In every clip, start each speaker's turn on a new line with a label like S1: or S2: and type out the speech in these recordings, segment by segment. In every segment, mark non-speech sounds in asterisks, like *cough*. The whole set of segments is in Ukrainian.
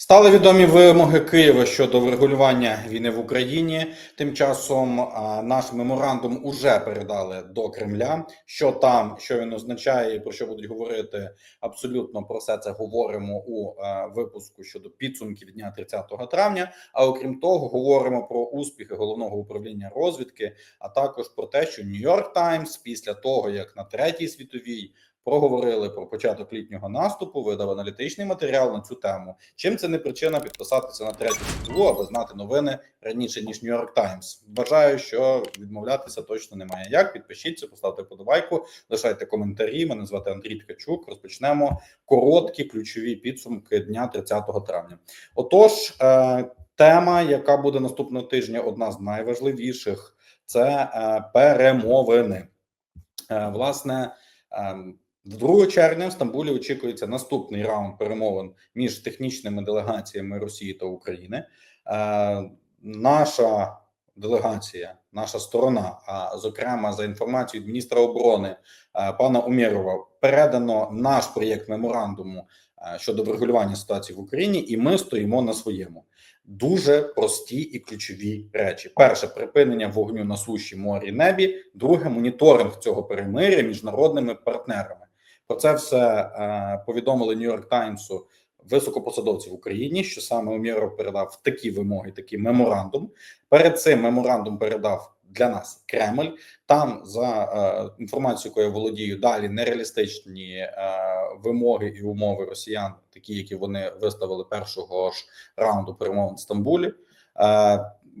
S1: Стали відомі вимоги Києва щодо врегулювання війни в Україні. Тим часом наш меморандум уже передали до Кремля. Що там, що він означає, про що будуть говорити абсолютно про все це говоримо у випуску щодо підсумків дня 30 травня. А окрім того, говоримо про успіхи головного управління розвідки, а також про те, що Нью-Йорк Таймс після того, як на третій світовій проговорили про початок літнього наступу, видав аналітичний матеріал на цю тему. Чим це не причина підписатися на третю світову, аби знати новини раніше ніж Нью-Йорк Таймс? Вважаю, що відмовлятися точно немає. Як підпишіться, поставте подобайку, лишайте коментарі. Мене звати Андрій Ткачук. Розпочнемо короткі ключові підсумки дня 30 травня. Отож, е, тема, яка буде наступного тижня, одна з найважливіших, це е, перемовини. Е, власне. Ем, 2 червня в Стамбулі очікується наступний раунд перемовин між технічними делегаціями Росії та України. Е, наша делегація, наша сторона, а зокрема за інформацією міністра оборони е, пана Умєрова, передано наш проєкт меморандуму е, щодо врегулювання ситуації в Україні, і ми стоїмо на своєму. Дуже прості і ключові речі: перше припинення вогню на суші, морі, небі. Друге моніторинг цього перемиря міжнародними партнерами. Про це все е, повідомили Нью-Йорк Таймсу високопосадовці в Україні, що саме Умєров передав такі вимоги, такий меморандум. Перед цим меморандум передав для нас Кремль. Там за е, інформацією, якою я володію, далі нереалістичні е, вимоги і умови росіян, такі, які вони виставили першого ж раунду перемовин в Стамбулі. Е,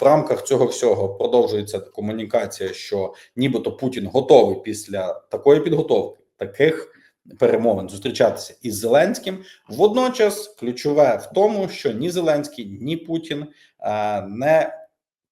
S1: в рамках цього всього продовжується комунікація, що нібито Путін готовий після такої підготовки, таких перемовин зустрічатися із Зеленським. Водночас, ключове в тому, що ні Зеленський, ні Путін е, не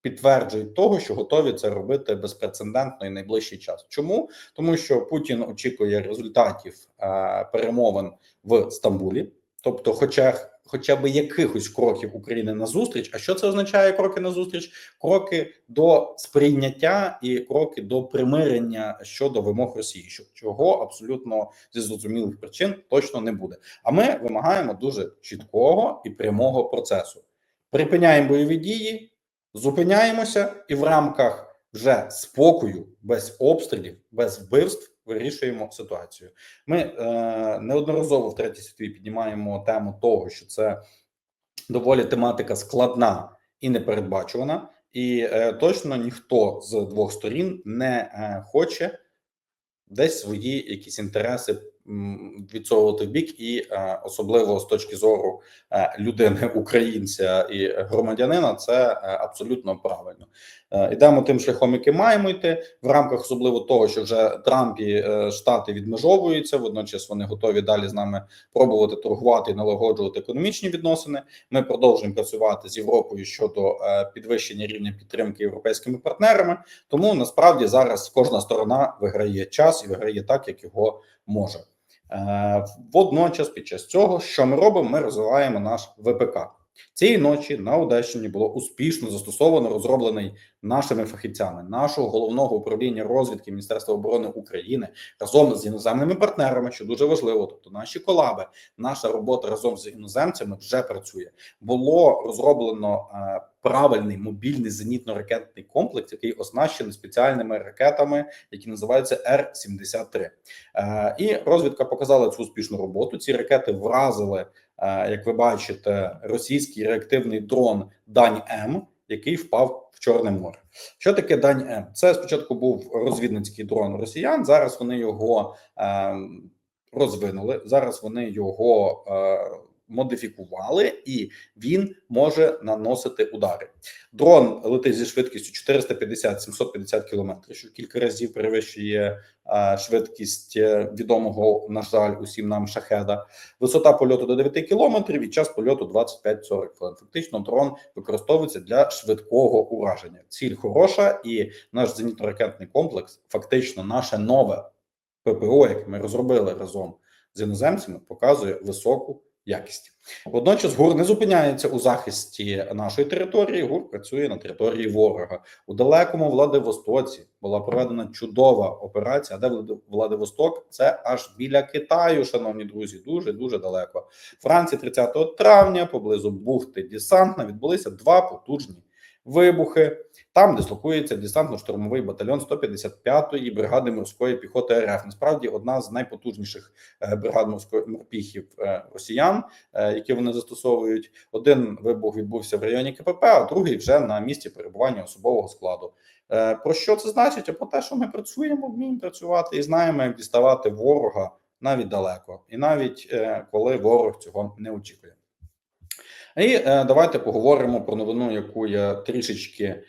S1: підтверджують того, що готові це робити безпрецедентно і найближчий час. Чому тому, що Путін очікує результатів е, перемовин в Стамбулі, тобто, хоча хоча б якихось кроків України на зустріч. А що це означає кроки на зустріч? Кроки до сприйняття і кроки до примирення щодо вимог Росії, чого абсолютно зі зрозумілих причин точно не буде. А ми вимагаємо дуже чіткого і прямого процесу. Припиняємо бойові дії, зупиняємося, і в рамках вже спокою, без обстрілів, без вбивств вирішуємо ситуацію. Ми е, неодноразово в третій світовій піднімаємо тему того, що це доволі тематика складна і непередбачувана, і е, точно ніхто з двох сторін не е, хоче десь свої якісь інтереси відсовувати в бік, і е, особливо з точки зору е, людини, *laughs* українця і громадянина, це е, абсолютно правильно. Йдемо тим шляхом, яким маємо йти в рамках, особливо того, що вже Трамп і штати відмежовуються. Водночас вони готові далі з нами пробувати торгувати і налагоджувати економічні відносини. Ми продовжуємо працювати з Європою щодо підвищення рівня підтримки європейськими партнерами. Тому насправді зараз кожна сторона виграє час і виграє так, як його може. Водночас, під час цього, що ми робимо, ми розвиваємо наш ВПК. Цієї ночі на Одещині було успішно застосовано розроблений нашими фахівцями нашого головного управління розвідки Міністерства оборони України разом з іноземними партнерами, що дуже важливо. Тобто, наші колаби, наша робота разом з іноземцями вже працює. Було розроблено е, правильний мобільний зенітно-ракетний комплекс, який оснащений спеціальними ракетами, які називаються Р 73 е, І розвідка показала цю успішну роботу. Ці ракети вразили. Як ви бачите, російський реактивний дрон Дань М, який впав в Чорне море. Що таке Дань М? Це спочатку був розвідницький дрон росіян. Зараз вони його е, розвинули. Зараз вони його е, модифікували, і він може наносити удари. Дрон летить зі швидкістю 450-750 км, що кілька разів перевищує швидкість е, відомого, на жаль, усім нам шахеда. Висота польоту до 9 км і час польоту 25-40 хвилин. Фактично, дрон використовується для швидкого ураження. Ціль хороша, і наш зенітно-ракетний комплекс, фактично, наше нове ППО, яке ми розробили разом з іноземцями, показує високу якісті. Водночас ГУР не зупиняється у захисті нашої території. ГУР працює на території ворога у далекому Владивостоці. Була проведена чудова операція. Де Влад- Владивосток? Це аж біля Китаю, шановні друзі. Дуже дуже далеко. Франції 30 травня поблизу бухти Десантна відбулися два потужні вибухи. Там дислокується десантно-штурмовий батальйон 155-ї бригади морської піхоти РФ. Насправді одна з найпотужніших е, бригад морської морпіхів е, росіян, е, які вони застосовують. Один вибух відбувся в районі КПП, а другий вже на місці перебування особового складу. Про що це значить? А про те, що ми працюємо, вміємо працювати і знаємо, як діставати ворога навіть далеко, і навіть коли ворог цього не очікує. І е, давайте поговоримо про новину, яку я трішечки е,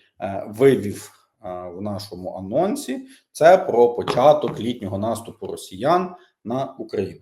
S1: вивів е, в нашому анонсі. Це про початок літнього наступу росіян на Україну.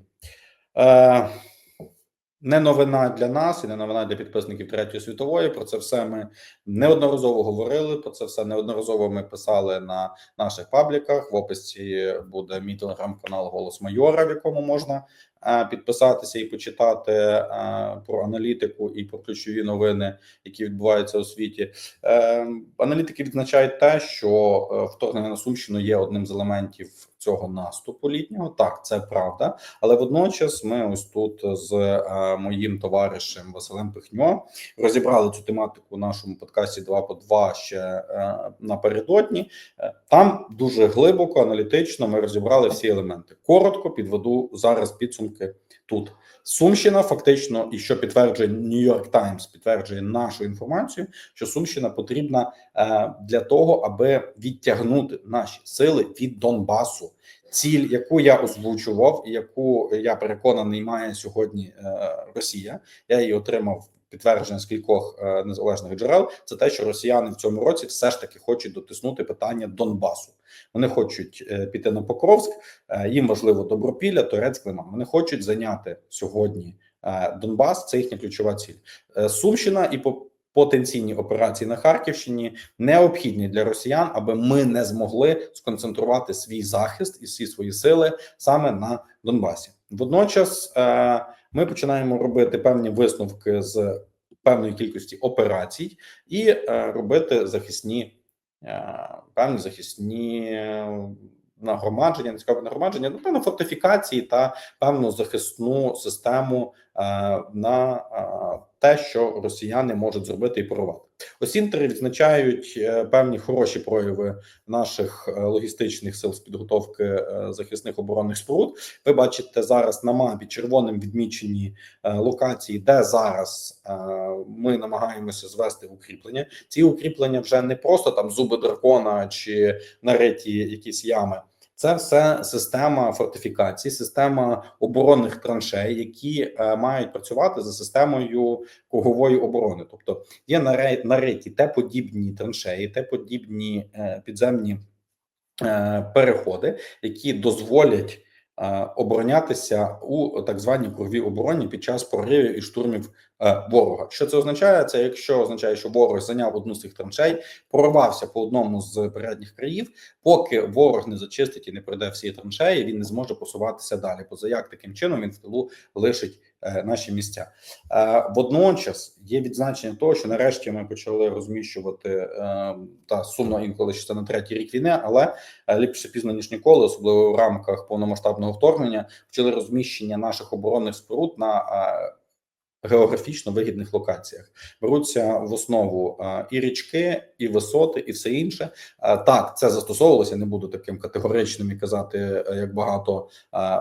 S1: Не новина для нас і не новина для підписників Третьої світової. Про це все ми неодноразово говорили. Про це все неодноразово ми писали на наших пабліках. В описі буде мій телеграм-канал Голос Майора, в якому можна е, підписатися і почитати е, про аналітику і про ключові новини, які відбуваються у світі. Е, Аналітики відзначають те, що вторгнення на Сумщину є одним з елементів цього наступу літнього. Так, це правда, але водночас ми ось тут з е, моїм товаришем Василем Пихньо розібрали цю тематику у нашому подкасті 2 по 2 ще е, напередодні. Е, Там дуже глибоко, аналітично ми розібрали всі елементи. Коротко підведу зараз підсумки тут. Сумщина фактично, і що підтверджує Нью-Йорк Таймс, підтверджує нашу інформацію, що Сумщина потрібна е, для того, аби відтягнути наші сили від Донбасу. Ціль, яку я озвучував, і яку я переконаний має сьогодні е, Росія, я її отримав підтвердження з кількох е, незалежних джерел. Це те, що росіяни в цьому році все ж таки хочуть дотиснути питання Донбасу. Вони хочуть е, піти на Покровськ. Е, їм важливо Добропілля, Торецьк, Лиман. Вони хочуть зайняти сьогодні Донбас. Це їхня ключова ціль. Сумщина і по потенційні операції на Харківщині необхідні для росіян, аби ми не змогли сконцентрувати свій захист і всі свої сили саме на Донбасі. Водночас е, ми починаємо робити певні висновки з певної кількості операцій і е, робити захисні е, певні захисні е, нагромадження, не цікаве нагромадження, ну певно фортифікації та певну захисну систему на те, що росіяни можуть зробити і порвати. Осінтери відзначають е, певні хороші прояви наших е, логістичних сил з підготовки е, захисних оборонних споруд. Ви бачите зараз на мапі червоним відмічені локації, де зараз ми намагаємося звести укріплення. Ці укріплення вже не просто там зуби дракона чи нариті якісь ями. Це все система фортифікацій, система оборонних траншей, які е, мають працювати за системою кругової оборони. Тобто є нариті те подібні траншеї, те подібні е, підземні е, переходи, які дозволять е, оборонятися у так званій круговій обороні під час проривів і штурмів ворога. Що це означає? Це якщо означає, що ворог зайняв одну з цих траншей, прорвався по одному з передніх країв, поки ворог не зачистить і не пройде всі траншеї, він не зможе посуватися далі. Поза як таким чином він в тилу лишить е, наші місця. Е, водночас є відзначення того, що нарешті ми почали розміщувати е, та сумно інколи що це на третій рік війни, але е, ліпше пізно ніж ніколи, особливо в рамках повномасштабного вторгнення, почали розміщення наших оборонних споруд на е, географічно вигідних локаціях. Беруться в основу і річки, і висоти, і все інше. Так, це застосовувалося. Не буду таким категоричним і казати, е, як багато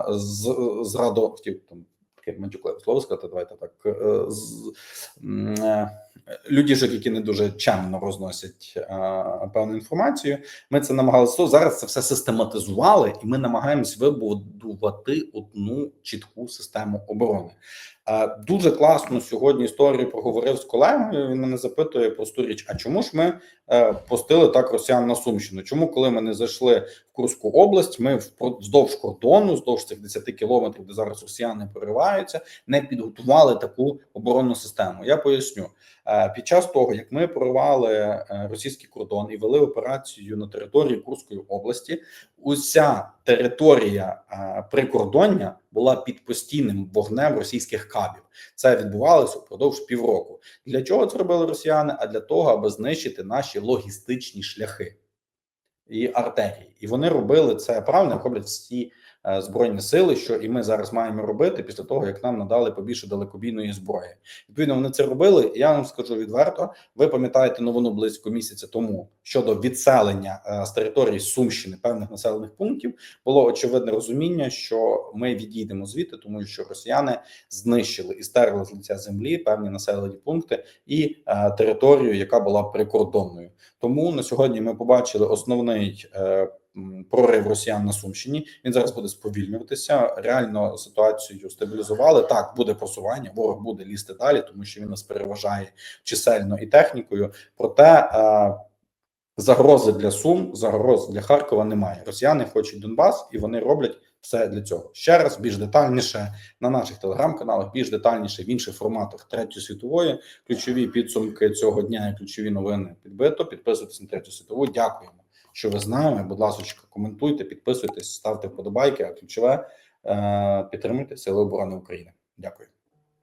S1: з зрадо хотів там таке матюкливе слово сказати. Давайте так е, з е, людішок, які не дуже чемно розносять е, певну інформацію. Ми це намагалися зараз. Це все систематизували, і ми намагаємось вибудувати одну чітку систему оборони. Е, Дуже класно сьогодні історію проговорив з колегою. Він мене запитує просту річ: а чому ж ми е, пустили так росіян на Сумщину? Чому, коли ми не зайшли в Курську область, ми вздовж кордону, вздовж цих 10 кілометрів, де зараз росіяни прориваються, не підготували таку оборонну систему? Я поясню. Е, Під час того, як ми проривали е, російський кордон і вели операцію на території Курської області, уся територія е, прикордоння була під постійним вогнем російських кабів. Це відбувалося впродовж півроку. Для чого це робили росіяни? А для того, аби знищити наші логістичні шляхи і артерії. І вони робили це правильно, роблять всі збройні сили, що і ми зараз маємо робити після того, як нам надали побільше далекобійної зброї. Відповідно, вони це робили. Я вам скажу відверто. Ви пам'ятаєте новину близько місяця тому щодо відселення е, з території Сумщини певних населених пунктів. Було очевидне розуміння, що ми відійдемо звідти, тому що росіяни знищили і стерли з лиця землі певні населені пункти і е, територію, яка була прикордонною. Тому на сьогодні ми побачили основний е, прорив росіян на Сумщині. Він зараз буде сповільнюватися. Реально ситуацію стабілізували. Так буде просування, ворог буде лізти далі, тому що він нас переважає чисельно і технікою. Проте е, загрози для Сум, загроз для Харкова немає. Росіяни хочуть Донбас, і вони роблять все для цього. Ще раз більш детальніше на наших телеграм-каналах, більш детальніше в інших форматах третьої світової. Ключові підсумки цього дня і ключові новини підбито. Підписуйтесь на третю світову. Дякуємо, що ви з нами. Будь ласка, коментуйте, підписуйтесь, ставте вподобайки. А ключове е, підтримуйте Сили оборони України. Дякую.